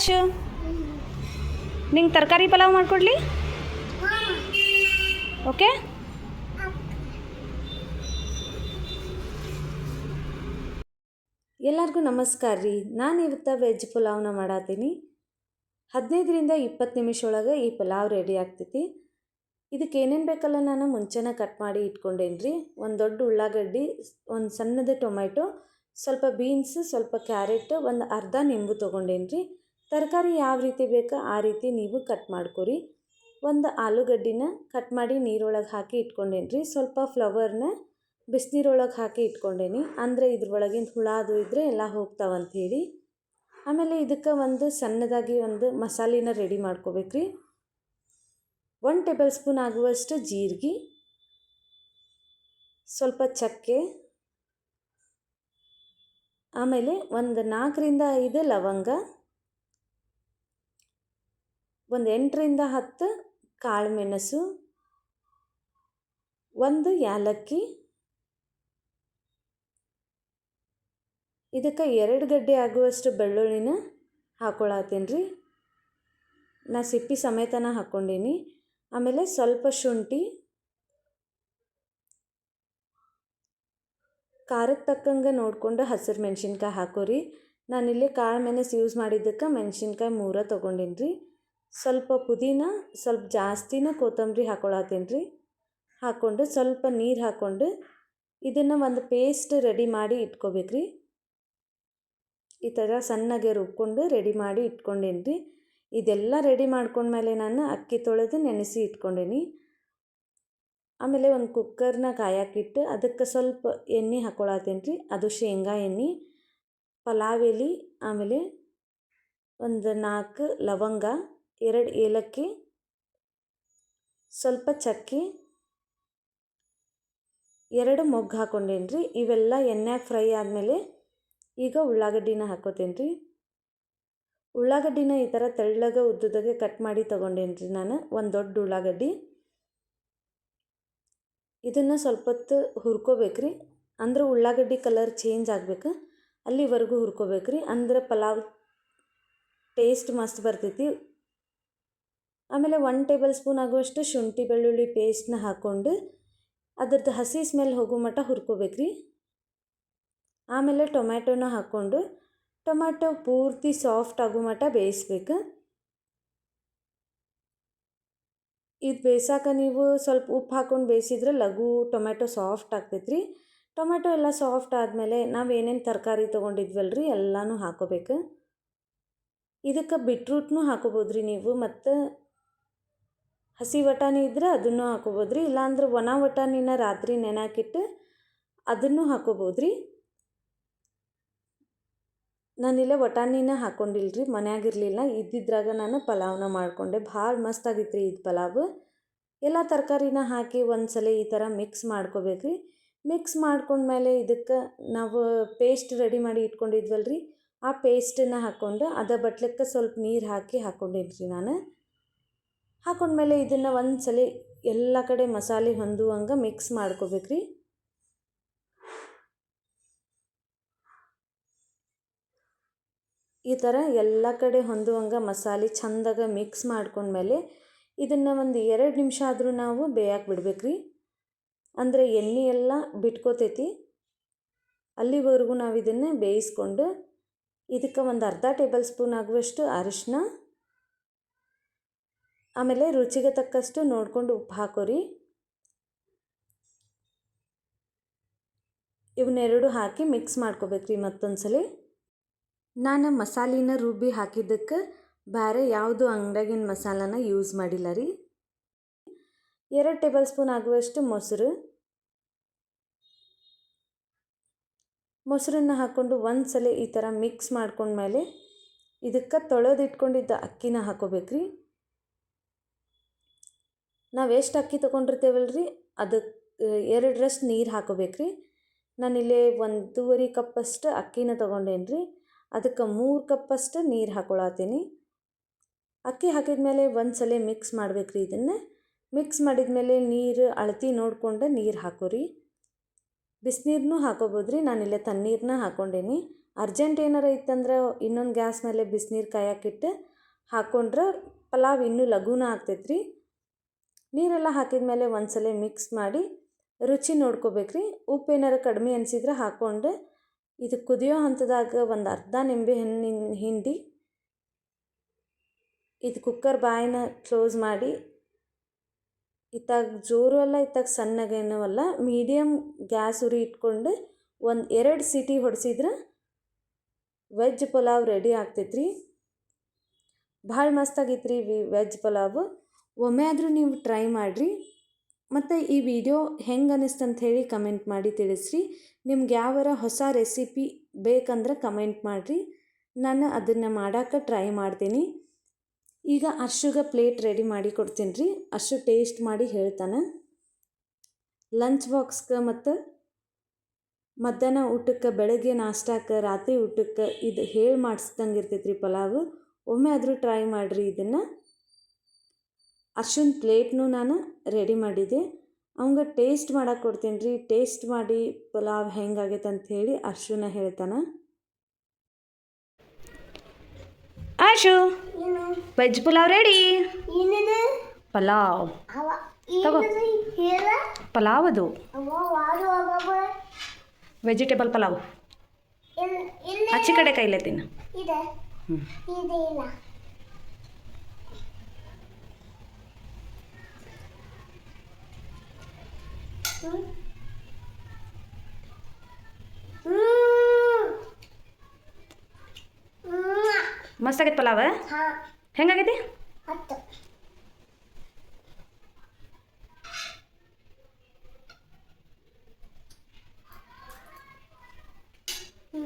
ಆಕಾಶ್ ನಿಂಗೆ ತರಕಾರಿ ಪಲಾವ್ ಮಾಡಿಕೊಡ್ಲಿ? ಓಕೆ? ಎಲ್ಲರಿಗೂ ನಮಸ್ಕಾರ ರೀ. ನಾನು ಇವತ್ತು ವೆಜ್ ಪಲಾವ್ನ ಮಾಡತ್ತೀನಿ ಹದಿನೈದರಿಂದ ಇಪ್ಪತ್ತು ನಿಮಿಷ ಒಳಗೆ ಈ ಪಲಾವ್ ರೆಡಿ ಆಗ್ತೈತಿ. ಇದಕ್ಕೆ ಏನೇನು ಬೇಕಲ್ಲ ನಾನು ಮುಂಚೆನೇ ಕಟ್ ಮಾಡಿ ಇಟ್ಕೊಂಡೇನಿ ರೀ. ಒಂದು ದೊಡ್ಡ ಉಳ್ಳಾಗಡ್ಡಿ, ಒಂದು ಸಣ್ಣದ ಟೊಮೆಟೊ ಸ್ವಲ್ಪ ಬೀನ್ಸ್, ಸ್ವಲ್ಪ ಕ್ಯಾರೆಟ್, ಒಂದು ಅರ್ಧ ನಿಂಬು ತೊಗೊಂಡೇನಿ ರೀ. ತರಕಾರಿ ಯಾವ ರೀತಿ ಬೇಕೋ ಆ ರೀತಿ ನೀವು ಕಟ್ ಮಾಡ್ಕೊರಿ. ಒಂದು ಆಲೂಗಡ್ಡಿನ ಕಟ್ ಮಾಡಿ ನೀರೊಳಗೆ ಹಾಕಿ ಇಟ್ಕೊಂಡೇನಿ ಸ್ವಲ್ಪ ಫ್ಲವರ್ನ ಬಿಸಿನೀರೊಳಗೆ ಹಾಕಿ ಇಟ್ಕೊಂಡೇನಿ. ಅಂದರೆ ಇದ್ರೊಳಗಿಂದ ಹುಳ ಅದು ಇದ್ದರೆ ಎಲ್ಲ ಹೋಗ್ತಾವಂಥೇಳಿ ಆಮೇಲೆ ಇದಕ್ಕೆ ಒಂದು ಸಣ್ಣದಾಗಿ ಒಂದು ಮಸಾಲಿನ ರೆಡಿ ಮಾಡ್ಕೋಬೇಕ್ರಿ. ಒನ್ ಟೇಬಲ್ ಸ್ಪೂನ್ ಆಗುವಷ್ಟು ಜೀರಿಗೆ, ಸ್ವಲ್ಪ ಚಕ್ಕೆ, ಆಮೇಲೆ ಒಂದು ನಾಲ್ಕರಿಂದ ಐದು ಲವಂಗ ಒಂದು ಎಂಟರಿಂದ ಹತ್ತು ಕಾಳು ಮೆಣಸು ಒಂದು ಯಾಲಕ್ಕಿ, ಇದಕ್ಕೆ ಎರಡು ಗಡ್ಡೆ ಆಗುವಷ್ಟು ಬೆಳ್ಳುಳ್ಳಿನ ಹಾಕೊಳತ್ತೀನಿ ರೀ ನಾ ಸಿಪ್ಪಿ ಸಮೇತನ ಹಾಕ್ಕೊಂಡೀನಿ ಆಮೇಲೆ ಸ್ವಲ್ಪ ಶುಂಠಿ ಖಾರಕ್ಕೆ ತಕ್ಕಂಗೆ ನೋಡಿಕೊಂಡು ಹಸಿರು ಮೆಣಸಿನ್ಕಾಯಿ ಹಾಕೋರಿ. ನಾನಿಲ್ಲಿ ಕಾಳು ಮೆಣಸು ಯೂಸ್ ಮಾಡಿದ್ದಕ್ಕೆ ಮೆಣಸಿನ್ಕಾಯಿ ಮೂರ ತೊಗೊಂಡೀನಿ ರೀ ಸ್ವಲ್ಪ ಪುದೀನ, ಸ್ವಲ್ಪ ಜಾಸ್ತಿನ ಕೊತ್ತಂಬರಿ ಹಾಕೊಳತ್ತೀನಿ ರೀ ಹಾಕ್ಕೊಂಡು ಸ್ವಲ್ಪ ನೀರು ಹಾಕ್ಕೊಂಡು ಇದನ್ನು ಒಂದು ಪೇಸ್ಟ್ ರೆಡಿ ಮಾಡಿ ಇಟ್ಕೋಬೇಕ್ರಿ. ಈ ಥರ ಸಣ್ಣಗೆ ರುಬ್ಕೊಂಡು ರೆಡಿ ಮಾಡಿ ಇಟ್ಕೊಂಡೇನಿ ರೀ ಇದೆಲ್ಲ ರೆಡಿ ಮಾಡ್ಕೊಂಡ್ಮೇಲೆ ನಾನು ಅಕ್ಕಿ ತೊಳೆದು ನೆನೆಸಿ ಇಟ್ಕೊಂಡೇನಿ. ಆಮೇಲೆ ಒಂದು ಕುಕ್ಕರ್ನ ಕಾಯಕ್ಕಿಟ್ಟು ಅದಕ್ಕೆ ಸ್ವಲ್ಪ ಎಣ್ಣೆ ಹಾಕ್ಕೊಳತ್ತೀನಿ ರೀ ಅದು ಶೇಂಗಾ ಎಣ್ಣೆ, ಪಲಾವ್ ಎಲೆ, ಆಮೇಲೆ ಒಂದು ನಾಲ್ಕು ಲವಂಗ ಎರಡು ಏಲಕ್ಕಿ, ಸ್ವಲ್ಪ ಚಕ್ಕೆ, ಎರಡು ಮೊಗ್ಗು ಹಾಕ್ಕೊಂಡೇನಿ ರೀ. ಇವೆಲ್ಲ ಎಣ್ಣೆಗೆ ಫ್ರೈ ಆದಮೇಲೆ ಈಗ ಉಳ್ಳಾಗಡ್ಡಿನ ಹಾಕೋತೀನಿ ರೀ. ಉಳ್ಳಾಗಡ್ಡಿನ ಈ ಥರ ತೆಳ್ಳಗ ಉದ್ದದಾಗೆ ಕಟ್ ಮಾಡಿ ತೊಗೊಂಡೇನಿ ರೀ ನಾನು, ಒಂದು ದೊಡ್ಡ ಉಳ್ಳಾಗಡ್ಡಿ. ಇದನ್ನು ಸ್ವಲ್ಪ ಹೊತ್ತು ಹುರ್ಕೋಬೇಕ್ರಿ ಅಂದ್ರೆ ಉಳ್ಳಾಗಡ್ಡಿ ಕಲರ್ ಚೇಂಜ್ ಆಗಬೇಕು. ಅಲ್ಲಿವರೆಗೂ ಹುರ್ಕೋಬೇಕು ರೀ. ಅಂದ್ರೆ ಪಲಾವ್ ಟೇಸ್ಟ್ ಮಸ್ತ್ ಬರ್ತೈತಿ. ಆಮೇಲೆ ಒನ್ ಟೇಬಲ್ ಸ್ಪೂನ್ ಆಗುವಷ್ಟು ಶುಂಠಿ, ಬೆಳ್ಳುಳ್ಳಿ ಪೇಸ್ಟ್ನ ಹಾಕ್ಕೊಂಡು ಅದ್ರದ್ದು ಹಸಿ ಸ್ಮೆಲ್ ಹೋಗೋ ಮಟ್ಟ ಹುರ್ಕೋಬೇಕ್ರಿ. ಆಮೇಲೆ ಟೊಮ್ಯಾಟೊನ ಹಾಕ್ಕೊಂಡು ಟೊಮ್ಯಾಟೊ ಪೂರ್ತಿ ಸಾಫ್ಟ್ ಆಗೋ ಮಟ್ಟ ಬೇಯಿಸ್ಬೇಕು. ಇದು ಬೇಯಿಸಾಕ ನೀವು ಸ್ವಲ್ಪ ಉಪ್ಪು ಹಾಕ್ಕೊಂಡು ಬೇಯಿಸಿದ್ರೆ ಲಘು ಟೊಮ್ಯಾಟೊ ಸಾಫ್ಟ್ ಆಗ್ತೈತೆ ರೀ ಟೊಮ್ಯಾಟೊ ಎಲ್ಲ ಸಾಫ್ಟ್ ಆದಮೇಲೆ ನಾವು ಏನೇನು ತರಕಾರಿ ತೊಗೊಂಡಿದ್ವಲ್ಲ ರೀ ಎಲ್ಲನೂ ಹಾಕೋಬೇಕು. ಇದಕ್ಕೆ ಬಿಟ್ರೂಟ್ನೂ ಹಾಕೋಬೋದು ರೀ ನೀವು ಮತ್ತು ಹಸಿ ವಟಾಣಿ ಇದ್ರೆ ಅದನ್ನು ಹಾಕೋಬೋದು ರೀ ಇಲ್ಲಾಂದ್ರೆ ಒಣ ವಟಾಣಿನ ರಾತ್ರಿ ನೆನಾಕಿಟ್ಟು ಅದನ್ನು ಹಾಕೋಬೋದು ರೀ ನಾನಿಲ್ಲ ವಟಾಣಿನ ಹಾಕ್ಕೊಂಡಿಲ್ಲ ರೀ ಮನ್ಯಾಗಿರಲಿಲ್ಲ. ಇದ್ದಿದ್ರಾಗ ನಾನು ಪಲಾವ್ನ ಮಾಡಿಕೊಂಡೆ. ಭಾಳ ಮಸ್ತಾಗಿತ್ತು ರೀ ಇದು ಪಲಾವ್. ಎಲ್ಲ ತರಕಾರಿನ ಹಾಕಿ ಒಂದು ಸಲ ಈ ಥರ ಮಿಕ್ಸ್ ಮಾಡ್ಕೋಬೇಕು ರೀ ಮಿಕ್ಸ್ ಮಾಡ್ಕೊಂಡ್ಮೇಲೆ ಇದಕ್ಕೆ ನಾವು ಪೇಸ್ಟ್ ರೆಡಿ ಮಾಡಿ ಇಟ್ಕೊಂಡಿದ್ವಲ್ಲ ರೀ ಆ ಪೇಸ್ಟನ್ನು ಹಾಕ್ಕೊಂಡು ಅದ ಬಟ್ಲಕ್ಕೆ ಸ್ವಲ್ಪ ನೀರು ಹಾಕಿ ಹಾಕ್ಕೊಂಡಿನಿ ನಾನು. ಹಾಕೊಂಡ್ಮೇಲೆ ಇದನ್ನು ಒಂದು ಸಲ ಎಲ್ಲ ಕಡೆ ಮಸಾಲೆ ಹೊಂದುವಂಗೆ ಮಿಕ್ಸ್ ಮಾಡ್ಕೋಬೇಕು ರೀ ಈ ಥರ ಎಲ್ಲ ಕಡೆ ಹೊಂದುವಂಗೆ ಮಸಾಲೆ ಚಂದಾಗ ಮಿಕ್ಸ್ ಮಾಡ್ಕೊಂಡ್ಮೇಲೆ ಇದನ್ನು ಒಂದು ಎರಡು ನಿಮಿಷ ಆದರೂ ನಾವು ಬೇಯಕ್ಕೆ ಬಿಡ್ಬೇಕು ರೀ ಅಂದರೆ ಎಣ್ಣೆ ಎಲ್ಲ ಬಿಟ್ಕೋತೈತಿ. ಅಲ್ಲಿವರೆಗೂ ನಾವು ಇದನ್ನು ಬೇಯಿಸ್ಕೊಂಡು ಇದಕ್ಕೆ ಒಂದು ಅರ್ಧ ಟೇಬಲ್ ಸ್ಪೂನ್ ಆಗುವಷ್ಟು ಅರಿಶಿನ ಆಮೇಲೆ ರುಚಿಗೆ ತಕ್ಕಷ್ಟು ನೋಡಿಕೊಂಡು ಉಪ್ಪು ಹಾಕೋರಿ. ಇವನ್ನೆರಡು ಹಾಕಿ ಮಿಕ್ಸ್ ಮಾಡ್ಕೋಬೇಕು ರೀ ಮತ್ತೊಂದು ಸಲ ನಾನು ಮಸಾಲಿನ ರುಬ್ಬಿ ಹಾಕಿದ್ದಕ್ಕೆ ಬೇರೆ ಯಾವುದು ಅಂಗಡಿಯಾಗಿನ ಮಸಾಲಾನ ಯೂಸ್ ಮಾಡಿಲ್ಲ ರೀ. ಎರಡು ಟೇಬಲ್ ಸ್ಪೂನ್ ಆಗುವಷ್ಟು ಮೊಸರು. ಮೊಸರನ್ನ ಹಾಕ್ಕೊಂಡು ಒಂದು ಸಲ ಈ ಥರ ಮಿಕ್ಸ್ ಮಾಡ್ಕೊಂಡ್ಮೇಲೆ ಇದಕ್ಕೆ ತೊಳೆದಿಟ್ಕೊಂಡಿದ್ದ ಅಕ್ಕಿನ ಹಾಕೋಬೇಕು ರೀ ನಾವು ಎಷ್ಟು ಅಕ್ಕಿ ತೊಗೊಂಡಿರ್ತೇವಲ್ಲ ರೀ ಅದಕ್ಕೆ ಎರಡರಷ್ಟು ನೀರು ಹಾಕೋಬೇಕು ರೀ ನಾನಿಲ್ಲಿ ಒಂದೂವರೆ ಕಪ್ಪಷ್ಟು ಅಕ್ಕಿನ ತೊಗೊಂಡೇನಿ ರೀ ಅದಕ್ಕೆ ಮೂರು ಕಪ್ಪಷ್ಟು ನೀರು ಹಾಕೊಳತ್ತೀನಿ ಅಕ್ಕಿ ಹಾಕಿದ್ಮೇಲೆ ಒಂದು ಸಲ ಮಿಕ್ಸ್ ಮಾಡ್ಬೇಕು ರೀ ಇದನ್ನು. ಮಿಕ್ಸ್ ಮಾಡಿದ ಮೇಲೆ ನೀರು ಅಳತಿ ನೋಡಿಕೊಂಡು ನೀರು ಹಾಕೋರಿ. ರೀ ನಾನಿಲ್ಲೇ ತಣ್ಣೀರನ್ನ ಹಾಕ್ಕೊಂಡೇನಿ ಅರ್ಜೆಂಟ್ ಏನಾರ ಇತ್ತಂದ್ರೆ ಇನ್ನೊಂದು ಗ್ಯಾಸ್ ಮೇಲೆ ಬಿಸಿನೀರು ಕಾಯಕ್ಕಿಟ್ಟು ಹಾಕ್ಕೊಂಡ್ರೆ ಪಲಾವ್ ಇನ್ನೂ ಲಘುನ ಆಗ್ತೈತೆ ರೀ ನೀರೆಲ್ಲ ಹಾಕಿದ ಮೇಲೆ ಒಂದ್ಸಲ ಮಿಕ್ಸ್ ಮಾಡಿ ರುಚಿ ನೋಡ್ಕೋಬೇಕ್ರಿ. ಉಪ್ಪು ಏನಾರು ಕಡಿಮೆ ಅನಿಸಿದ್ರೆ ಹಾಕ್ಕೊಂಡು ಇದು ಕುದಿಯೋ ಹಂತದಾಗ ಒಂದು ಅರ್ಧ ನಿಂಬೆ ಹಣ್ಣಿನ ಹಿಂಡಿ ಇದು ಕುಕ್ಕರ್ ಬಾಯಿನ ಕ್ಲೋಸ್ ಮಾಡಿ. ಇತ್ತಾಗ ಜೋರು ಅಲ್ಲ, ಇತ್ತಾಗ ಸಣ್ಣಗೇನೂ ಅಲ್ಲ ಮೀಡಿಯಮ್ ಗ್ಯಾಸ್ ಉರಿ ಇಟ್ಕೊಂಡು ಒಂದು ಎರಡು ಸೀಟಿ ಹೊಡೆಸಿದ್ರೆ ವೆಜ್ ಪಲಾವ್ ರೆಡಿ ಆಗ್ತೈತ್ರಿ. ಭಾಳ ಮಸ್ತಾಗಿತ್ತು ರೀ ವೆಜ್ ಪಲಾವು. ಒಮ್ಮೆ ಆದರೂ ನೀವು ಟ್ರೈ ಮಾಡಿರಿ. ಮತ್ತು ಈ ವಿಡಿಯೋ ಹೆಂಗೆ ಅನ್ನಿಸ್ತು ಹೇಳಿ ಕಮೆಂಟ್ ಮಾಡಿ ತಿಳಿಸ್ರಿ. ನಿಮ್ಗೆ ಯಾವರ ಹೊಸ ರೆಸಿಪಿ ಬೇಕಂದ್ರೆ ಕಮೆಂಟ್ ಮಾಡಿರಿ. ನಾನು ಅದನ್ನು ಮಾಡೋಕೆ ಟ್ರೈ ಮಾಡ್ತೀನಿ. ಈಗ ಅರ್ಶುಗ ಪ್ಲೇಟ್ ರೆಡಿ ಮಾಡಿ ಕೊಡ್ತೀನಿ ರೀ ಅರ್ಶು ಟೇಸ್ಟ್ ಮಾಡಿ ಹೇಳ್ತಾನೆ. ಲಂಚ್ ಬಾಕ್ಸ್ಗೆ ಮತ್ತು ಮಧ್ಯಾಹ್ನ ಊಟಕ್ಕೆ, ಬೆಳಗ್ಗೆ ನಾಷ್ಟಕ್ಕೆ ರಾತ್ರಿ ಊಟಕ್ಕೆ ಇದು ಹೇಳಿ ಮಾಡಿಸ್ದಂಗೆ ಇರ್ತೈತೆ ರೀ ಪಲಾವು. ಒಮ್ಮೆ ಆದರೂ ಟ್ರೈ ಮಾಡಿರಿ ಇದನ್ನು. ಅರ್ಶುನ್ ಪ್ಲೇಟ್ನು ನಾನು ರೆಡಿ ಮಾಡಿದ್ದೆ. ಅವಂಗೆ ಟೇಸ್ಟ್ ಮಾಡಕ್ಕೆ ಕೊಡ್ತೀನಿ ರೀ ಟೇಸ್ಟ್ ಮಾಡಿ ಪಲಾವ್ ಹೆಂಗಾಗೈತೆ ಅಂತ ಹೇಳಿ ಅರ್ಶುನ ಹೇಳ್ತಾನೆ. ಆಶು ವೆಜ್ ಪಲಾವ್ ರೆಡಿ ಪಲಾವ್. ತಗೋ. ಪಲಾವ್ ಅದು. ವೆಜಿಟೇಬಲ್ ಪಲಾವ್. ಆಚೆ ಕಡೆ ಕೈಲೆ ತಿನ್ನು. ಮಸ್ತ್ ಆಗೈತೆ ಪಲಾವ ಹೆಂಗಾಗೈತಿ? ಹ್ಞೂ